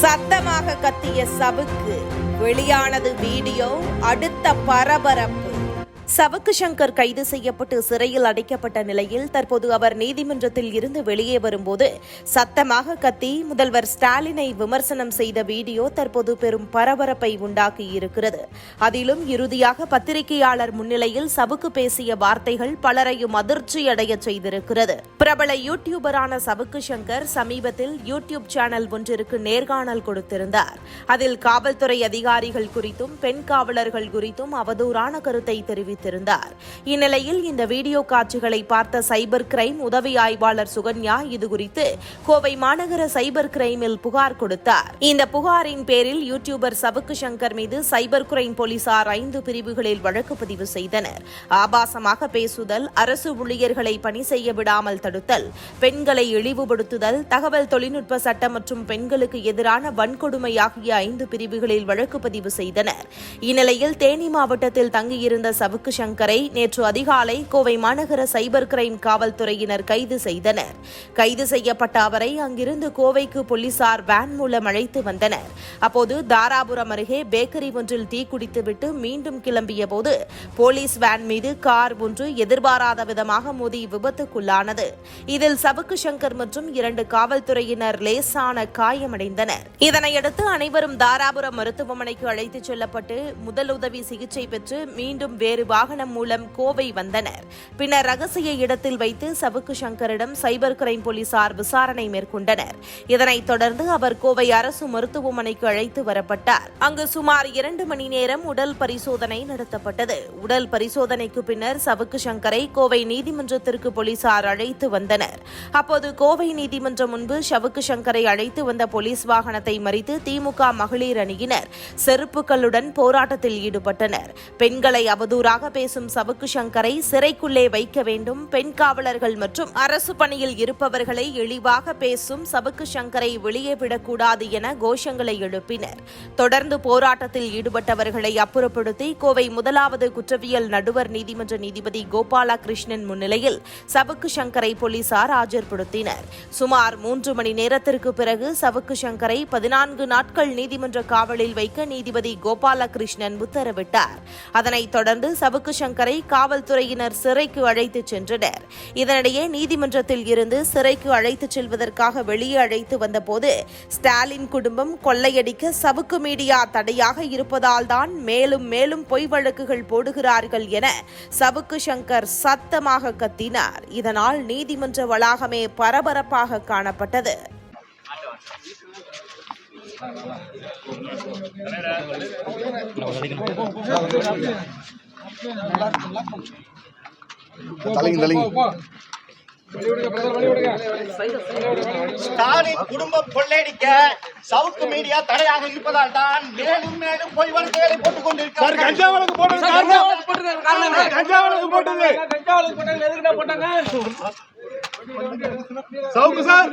சத்தமாக கத்திய சபுக்கு வெளியானது வீடியோ அடுத்த பரபரப்பு. சவுக்கு சங்கர் கைது செய்யப்பட்டு சிறையில் அடைக்கப்பட்ட நிலையில் தற்போது அவர் நீதிமன்றத்தில் இருந்து வெளியே வரும்போது சத்தமாக கத்தி முதல்வர் ஸ்டாலினை விமர்சனம் செய்த வீடியோ தற்போது பெரும் பரபரப்பை உண்டாக்கியிருக்கிறது. அதிலும் இறுதியாக பத்திரிகையாளர் முன்னிலையில் சவுக்கு பேசிய வார்த்தைகள் பலரையும் அதிர்ச்சியடைய செய்திருக்கிறது. பிரபல யூடியூபரான சவுக்கு சங்கர் சமீபத்தில் யூடியூப் சேனல் ஒன்றிற்கு நேர்காணல் கொடுத்திருந்தார். அதில் காவல்துறை அதிகாரிகள் குறித்தும் பெண் காவலர்கள் குறித்தும் அவதூறான கருத்தை தெரிவித்தார். தெரிவித்திருந்தார். இந்நிலையில் இந்த வீடியோ காட்சிகளை பார்த்த சைபர் கிரைம் உதவி ஆய்வாளர் சுகன்யா இதுகுறித்து கோவை மாநகர சைபர் கிரைமில் புகார் கொடுத்தார். இந்த புகாரின் பேரில் யூடியூபர் சபுக்கு சங்கர் மீது சைபர் கிரைம் போலீசார் ஐந்து பிரிவுகளில் வழக்கு பதிவு செய்தனர். ஆபாசமாக பேசுதல் அரசு ஊழியர்களை பணி செய்ய விடாமல் தடுத்தல் பெண்களை இழிவுபடுத்துதல் தகவல் தொழில்நுட்ப சட்டம் மற்றும் பெண்களுக்கு எதிரான வன்கொடுமை ஆகிய ஐந்து பிரிவுகளில் வழக்கு பதிவு செய்தனர். இந்நிலையில் தேனி மாவட்டத்தில் தங்கியிருந்த சவுக்கு வடக்கு சங்கரை நேற்று அதிகாலை கோவை மாநகர சைபர் கிரைம் காவல்துறையினர் கைது செய்தனர். கைது செய்யப்பட்ட அவரை அங்கிருந்து கோவைக்கு போலீசார் வேன் மூலம் அழைத்து வந்தனர். அப்போது தாராபுரம் அருகே பேக்கரி ஒன்றில் தீக்குடித்துவிட்டு மீண்டும் கிளம்பிய போது போலீஸ் வேன் மீது கார் ஒன்று எதிர்பாராத விதமாக மோதி விபத்துக்குள்ளானது. இதில் சவுக்கு சங்கர் மற்றும் இரண்டு காவல்துறையினர் லேசான காயமடைந்தனர். இதனையடுத்து அனைவரும் தாராபுரம் மருத்துவமனைக்கு அழைத்துச் செல்லப்பட்டு முதலுதவி சிகிச்சை பெற்று மீண்டும் வேறு வாகனம் மூலம் கோவை வந்தனர். பின்னர் ரகசிய இடத்தில் வைத்து சவுக்கு சங்கரிடம் சைபர் கிரைம் போலீசார் விசாரணை மேற்கொண்டனர். இதனைத் தொடர்ந்து அவர் கோவை அரசு மருத்துவமனைக்கு அழைத்து வரப்பட்டார். அங்கு சுமார் இரண்டு மணி நேரம் உடல் பரிசோதனை நடத்தப்பட்டது. உடல் பரிசோதனைக்கு பின்னர் சவுக்கு சங்கரை கோவை நீதிமன்றத்திற்கு போலீசார் அழைத்து வந்தனர். அப்போது கோவை நீதிமன்றம் முன்பு சவுக்கு சங்கரை அழைத்து வந்த போலீஸ் வாகனத்தை மறித்து திமுக மகளிர் அணியினர் செருப்புகளுடன் போராட்டத்தில் ஈடுபட்டனர். பெண்களை அவதூறாக பேசும் சவுக்கு சங்கரை சிறைக்குள்ளே வைக்க வேண்டும். பெண் காவலர்கள் மற்றும் அரசு பணியில் இருப்பவர்களை இழிவாக பேசும் சவுக்கு சங்கரை வெளியே விடக்கூடாது என கோஷங்களை எழுப்பினர். தொடர்ந்து போராட்டத்தில் ஈடுபட்டவர்களை அப்புறப்படுத்தி கோவை முதலாவது குற்றவியல் நடுவர் நீதிமன்ற நீதிபதி கோபாலகிருஷ்ணன் முன்னிலையில் சவுக்கு சங்கரை போலீசார் ஆஜர்படுத்தினர். சுமார் மூன்று மணி நேரத்திற்கு பிறகு சவுக்கு சங்கரை பதினான்கு நாட்கள் நீதிமன்ற காவலில் வைக்க நீதிபதி கோபாலகிருஷ்ணன் உத்தரவிட்டார். அதனைத் தொடர்ந்து சவுக்கு சங்கரை காவல்துறையினர் சிறைக்கு அழைத்துச் சென்றனர். இதனிடையே நீதிமன்றத்தில் இருந்து சிறைக்கு அழைத்துச் செல்வதற்காக வெளியே அழைத்து வந்தபோது ஸ்டாலின் குடும்பம் கொள்ளையடிக்க சவுக்கு மீடியா தடையாக இருப்பதால் தான் மேலும் மேலும் பொய் வழக்குகள் போடுகிறார்கள் என சவுக்கு சங்கர் சத்தமாக கத்தினார். இதனால் நீதிமன்ற வளாகமே பரபரப்பாக காணப்பட்டது. தலைங்க தலைங்க. ஸ்டாலின் குடும்பம் கொள்ளையடிக்க சவுக்கு மீடியா தடையாக இருப்பதால் தான் மேலும் மேலும் பொய் வழக்குகளை போட்டுக் கொண்டிருக்கிறார்கள் கஞ்சா வழக்கு போட்டது காரணம். கஞ்சா வழக்கு போட்டது சவுக்கு சார் சவுக்கு சார்.